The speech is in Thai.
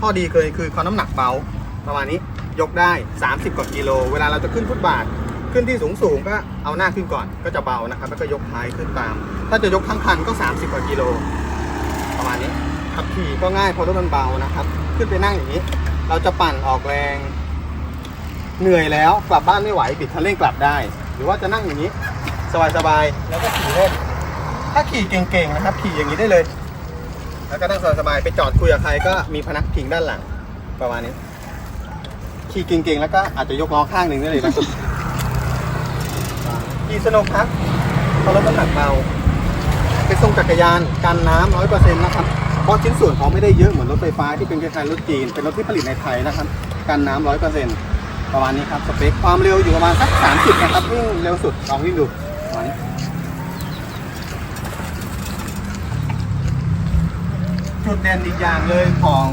ข้อดีเคยคือความน้ำหนักเบาประมาณนี้ยกได้ 30 กว่ากิโล เวลาเราจะขึ้นฟุตบาท ขึ้นที่สูงสูงๆก็เอาหน้าขึ้นก่อนก็จะเบานะครับ แล้วก็ยกท้ายขึ้นตาม ถ้าจะยกทั้งคันก็ 30 กว่ากิโล ประมาณนี้ขับขี่ก็ง่ายเพราะรถมันเบานะครับ ขึ้นไปนั่งอย่างนี้ เราจะปั่นออกแรง เหนื่อยแล้วกลับบ้านไม่ไหวปิดคันเร่งกลับได้ หรือว่าจะนั่งอย่างนี้ สบายๆแล้วก็ขี่เล่นถ้าขี่เก่งๆนะครับ ขี่อย่างนี้ได้เลย แล้วก็นั่งสบายๆไปจอดคุยกับใครก็มีพนักพิงด้านหลัง ประมาณนี้ ขี่เก่งๆ แล้วก็อาจจะยกล้อข้างหนึ่งได้เลยนะ ขี่สนุกครับเพราะรถน้ำหนักเบาเป็นทรงจักรยานกันน้ำร้อยเปอร์เซ็นต์นะครับ เพราะชิ้นส่วนเขาไม่ได้เยอะเหมือนรถไฟฟ้าที่เป็นคล้ายๆรถจีน เป็นรถที่ผลิตในไทยนะครับ กันน้ำร้อยเปอร์เซ็นต์ประมาณนี้ครับ สเปคความเร็วอยู่ประมาณสักสามสิบนะครับ วิ่งเร็วสุดลองวิ่งดูประมาณนี้ จุดเด่นอีกอย่างเลยของ